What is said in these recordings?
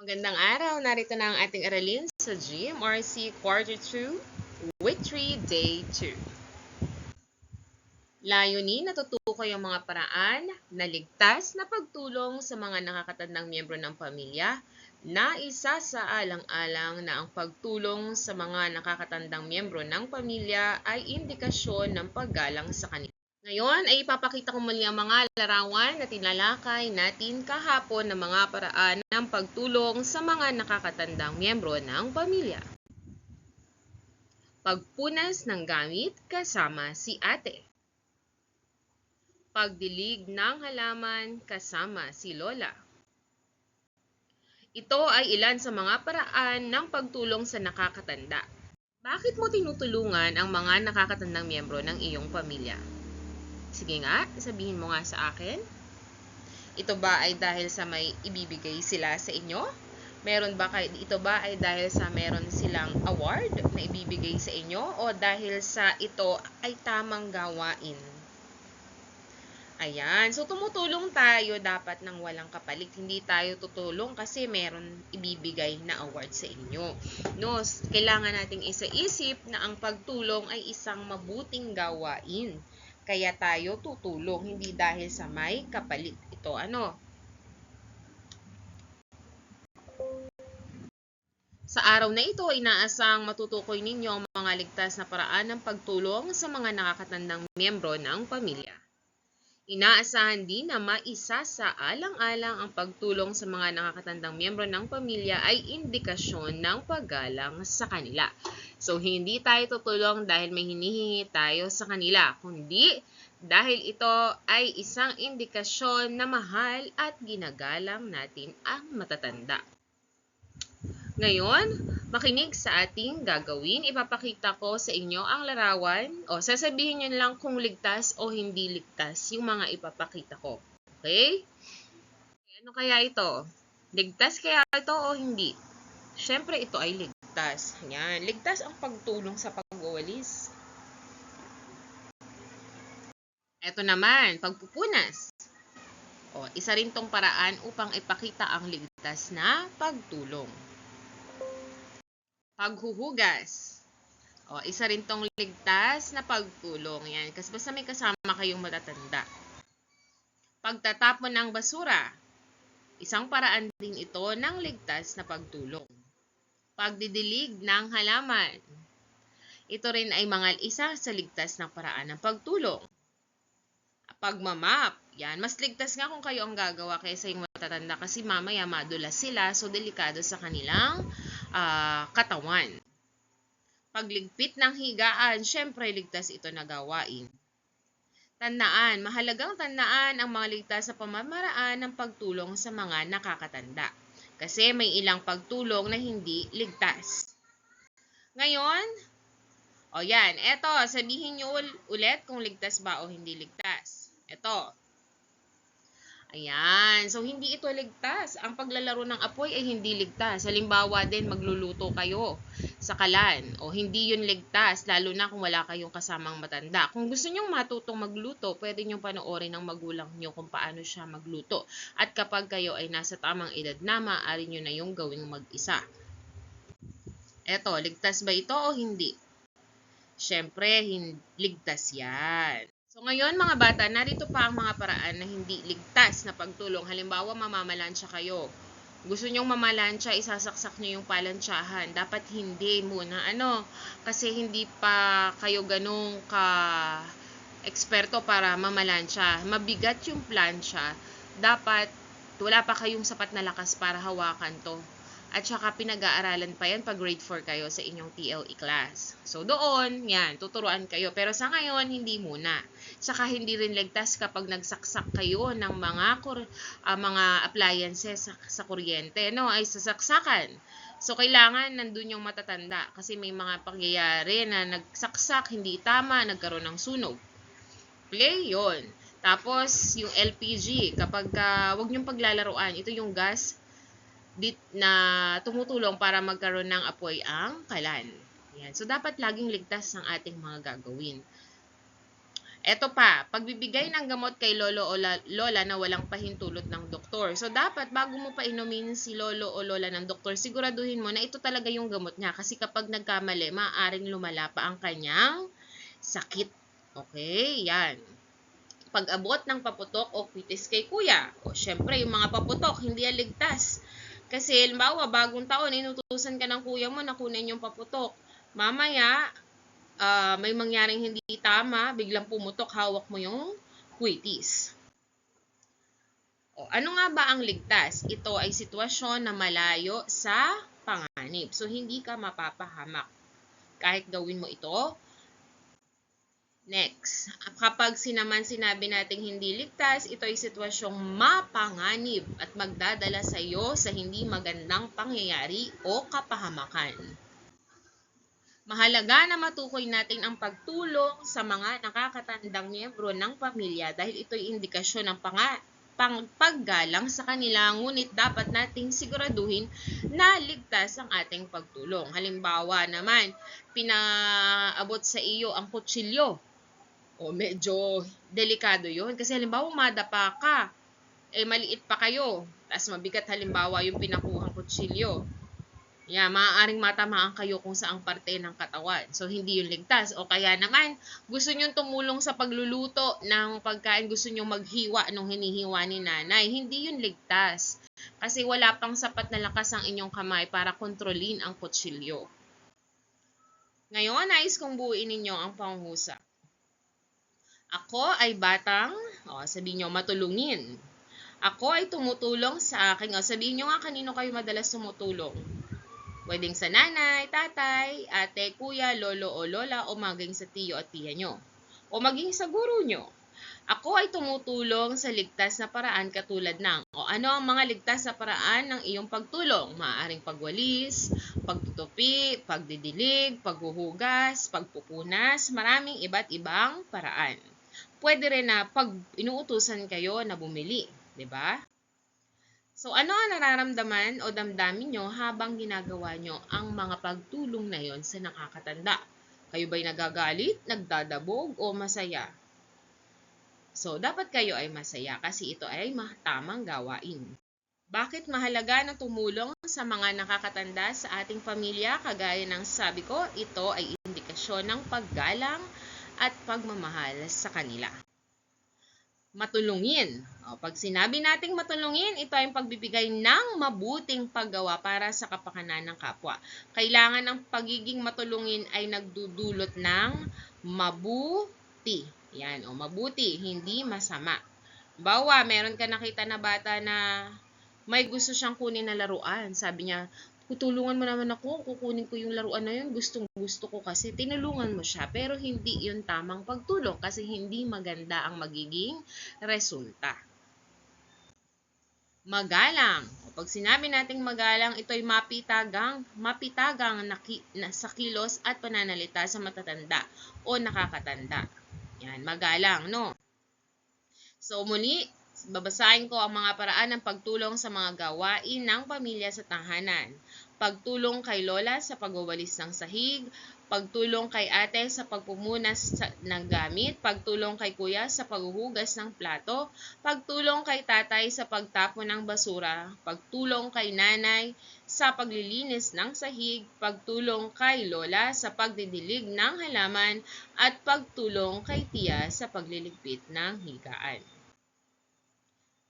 Magandang araw. Narito na ang ating aralin sa GMRC Quarter 2, Week 3, Day 2. Layunin na tutukoy ang mga paraan na ligtas na pagtulong sa mga nakakatandang miyembro ng pamilya na isa sa alang-alang na ang pagtulong sa mga nakakatandang miyembro ng pamilya ay indikasyon ng paggalang sa kanila. Ngayon ay ipapakita ko muli ang mga larawan na tinalakay natin kahapon ng mga paraan ng pagtulong sa mga nakakatandang miyembro ng pamilya. Pagpunas ng gamit kasama si ate. Pagdilig ng halaman kasama si lola. Ito ay ilan sa mga paraan ng pagtulong sa nakakatanda. Bakit mo tinutulungan ang mga nakakatandang miyembro ng iyong pamilya? Sige nga, sabihin mo nga sa akin. Ito ba ay dahil sa may ibibigay sila sa inyo? Meron ba kay ito ba ay dahil sa meron silang award na ibibigay sa inyo o dahil sa ito ay tamang gawain? Ayan, so tumutulong tayo dapat ng walang kapalit. Hindi tayo tutulong kasi meron ibibigay na award sa inyo. No, kailangan nating isa-isip na ang pagtulong ay isang mabuting gawain. Kaya tayo tutulong, hindi dahil sa may kapalit. Ito ano? Sa araw na ito, inaasang matutukoy ninyo ang mga ligtas na paraan ng pagtulong sa mga nakakatandang miyembro ng pamilya. Inaasahan din na maisa sa alang-alang ang pagtulong sa mga nakakatandang miyembro ng pamilya ay indikasyon ng paggalang sa kanila. So, hindi tayo tutulong dahil may hinihingi tayo sa kanila, kundi dahil ito ay isang indikasyon na mahal at ginagalang natin ang matatanda. Ngayon, makinig sa ating gagawin. Ipapakita ko sa inyo ang larawan o sasabihin nyo lang kung ligtas o hindi ligtas yung mga ipapakita ko. Okay? Ano kaya ito? Ligtas kaya ito o hindi? Siyempre, ito ay ligtas. Yan. Ligtas ang pagtulong sa pagwawalis. Ito naman, pagpupunas. O, isa rin tong paraan upang ipakita ang ligtas na pagtulong. Paghuhugas. O, isa rin tong ligtas na pagtulong. Yan. Kasi basta may kasama kayong matatanda. Pagtatapon ng basura. Isang paraan din ito ng ligtas na pagtulong. Pagdidilig ng halaman. Ito rin ay mga isa sa ligtas na paraan ng pagtulong. Pagmamap. Yan. Mas ligtas nga kung kayo ang gagawa kaysa yung matatanda kasi mamaya madulas sila so delikado sa kanilang uh, katawan. Pagligpit ng higaan, syempre ligtas ito na gawain. Tandaan, mahalagang tandaan ang mga ligtas sa pamamaraan ng pagtulong sa mga nakakatanda. Kasi may ilang pagtulong na hindi ligtas. Ngayon, o yan, eto, sabihin nyo ulit kung ligtas ba o hindi ligtas. Ito. Ayan. So, hindi ito ligtas. Ang paglalaro ng apoy ay hindi ligtas. Halimbawa din, magluluto kayo sa kalan. O hindi yun ligtas, lalo na kung wala kayong kasamang matanda. Kung gusto nyong matutong magluto, pwede nyong panoorin ng magulang nyo kung paano siya magluto. At kapag kayo ay nasa tamang edad na, maaari nyo na yung gawing mag-isa. Eto, ligtas ba ito o hindi? Siyempre, ligtas yan. So ngayon mga bata, narito pa ang mga paraan na hindi ligtas na pagtulong. Halimbawa, mamamalansya kayo. Gusto nyong mamalansya, isasaksak nyo yung palansyahan. Dapat hindi muna. Ano? Kasi hindi pa kayo ganong ka eksperto para mamalansya. Mabigat yung plansya. Dapat wala pa kayong sapat na lakas para hawakan to. At saka pinag-aaralan pa yan pag grade 4 kayo sa inyong TLE class. So doon, yan, tuturuan kayo. Pero sa ngayon, hindi muna. Saka hindi rin ligtas kapag nagsaksak kayo ng mga uh, mga appliances sa, sa kuryente, no? Ay sasaksakan. So kailangan nandun yung matatanda kasi may mga pangyayari na nagsaksak, hindi tama, nagkaroon ng sunog. Play yon. Tapos, yung LPG, kapag uh, wag niyong paglalaruan, ito yung gas bit na tumutulong para magkaroon ng apoy ang kalan. Yan. So, dapat laging ligtas ang ating mga gagawin. Ito pa, pagbibigay ng gamot kay lolo o lola na walang pahintulot ng doktor doktor. So, dapat bago mo pa inumin si lolo o lola ng doktor, siguraduhin mo na ito talaga yung gamot niya. Kasi kapag nagkamali, maaaring lumala pa ang kanyang sakit. Okay, yan. Pag-abot ng paputok o kwitis kay kuya. O, syempre, yung mga paputok, hindi yan ligtas. Kasi, halimbawa, bagong taon, inutusan ka ng kuya mo na kunin yung paputok. Mamaya, ah, may mangyaring hindi tama, biglang pumutok, hawak mo yung kwitis. O, ano nga ba ang ligtas? Ito ay sitwasyon na malayo sa panganib. So, hindi ka mapapahamak. Kahit gawin mo ito. Next, kapag sinaman sinabi nating hindi ligtas, ito ay sitwasyong mapanganib at magdadala sa iyo sa hindi magandang pangyayari o kapahamakan. Mahalaga na matukoy natin ang pagtulong sa mga nakakatandang miyembro ng pamilya dahil ito ay indikasyon ng panga, pang, paggalang sa kanila ngunit dapat nating siguraduhin na ligtas ang ating pagtulong. Halimbawa naman, pinaabot sa iyo ang kutsilyo. O medyo delikado yon Kasi halimbawa madapa ka, eh maliit pa kayo. Tapos mabigat halimbawa yung pinakuhang kutsilyo. Yeah, maaaring matamaan kayo kung saang parte ng katawan. So, hindi yun ligtas. O kaya naman, gusto nyo tumulong sa pagluluto ng pagkain, gusto nyo maghiwa nung hinihiwa ni nanay. Hindi yun ligtas. Kasi wala pang sapat na lakas ang inyong kamay para kontrolin ang kutsilyo. Ngayon, nais kong buuin ninyo ang panghusa. Ako ay batang, o, sabihin nyo, matulungin. Ako ay tumutulong sa akin. O, sabihin nyo nga kanino kayo madalas tumutulong. Pwedeng sa nanay, tatay, ate, kuya, lolo o lola o maging sa tiyo at tiya nyo. O maging sa guro nyo. Ako ay tumutulong sa ligtas na paraan katulad ng o ano ang mga ligtas na paraan ng iyong pagtulong? Maaaring pagwalis, pagtutupi, pagdidilig, paghuhugas, pagpupunas, maraming iba't ibang paraan. Pwede rin na pag inuutusan kayo na bumili, 'di ba? So, ano ang nararamdaman o damdamin nyo habang ginagawa nyo ang mga pagtulong na yon sa nakakatanda? Kayo ba'y nagagalit, nagdadabog, o masaya? So, dapat kayo ay masaya kasi ito ay tamang gawain. Bakit mahalaga na tumulong sa mga nakakatanda sa ating pamilya? Kagaya ng sabi ko, ito ay indikasyon ng paggalang at pagmamahal sa kanila matulungin. O, pag sinabi nating matulungin, ito ay pagbibigay ng mabuting paggawa para sa kapakanan ng kapwa. Kailangan ng pagiging matulungin ay nagdudulot ng mabuti. Yan, o mabuti, hindi masama. Bawa, meron ka nakita na bata na may gusto siyang kunin na laruan. Sabi niya, tutulungan mo naman ako, kukunin ko yung laruan na yun, gustong gusto ko kasi, tinulungan mo siya, pero hindi yun tamang pagtulong kasi hindi maganda ang magiging resulta. Magalang. Pag sinabi nating magalang, ito ay mapitagang, mapitagang na, na, sa kilos at pananalita sa matatanda o nakakatanda. Yan, magalang, no? So, muli, babasahin ko ang mga paraan ng pagtulong sa mga gawain ng pamilya sa tahanan. Pagtulong kay lola sa pagwawalis ng sahig, pagtulong kay ate sa pagpumunas ng gamit, pagtulong kay kuya sa paghuhugas ng plato, pagtulong kay tatay sa pagtapon ng basura, pagtulong kay nanay sa paglilinis ng sahig, pagtulong kay lola sa pagdidilig ng halaman, at pagtulong kay tiya sa pagliligpit ng higaan.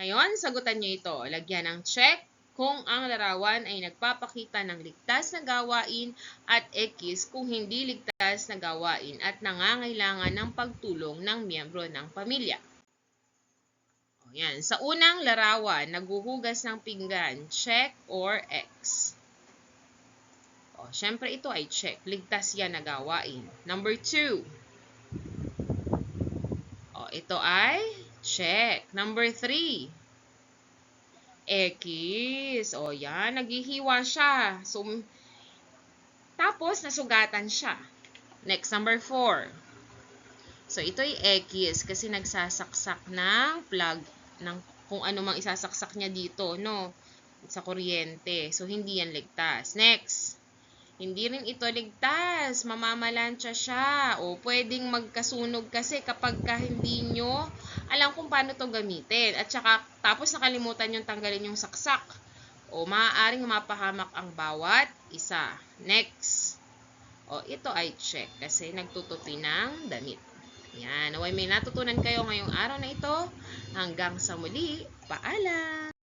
Ngayon, sagutan niyo ito. Lagyan ng check kung ang larawan ay nagpapakita ng ligtas na gawain at X kung hindi ligtas na gawain at nangangailangan ng pagtulong ng miyembro ng pamilya. O yan. Sa unang larawan, naghuhugas ng pinggan, check or X. O, syempre ito ay check. Ligtas yan na gawain. Number 2. O, ito ay check. Number 3. X. O yan, naghihiwa siya. So, tapos, nasugatan siya. Next, number 4. So, ito ay X kasi nagsasaksak ng plug ng kung ano mang isasaksak niya dito, no? Sa kuryente. So, hindi yan ligtas. Next. Hindi rin ito ligtas. Mamamalansya siya. O pwedeng magkasunog kasi kapag ka hindi nyo alam kung paano to gamitin. At saka, tapos nakalimutan yung tanggalin yung saksak. O maaaring mapahamak ang bawat isa. Next. O ito ay check kasi nagtutupi ng damit. Yan. Naway may natutunan kayo ngayong araw na ito. Hanggang sa muli. Paalam!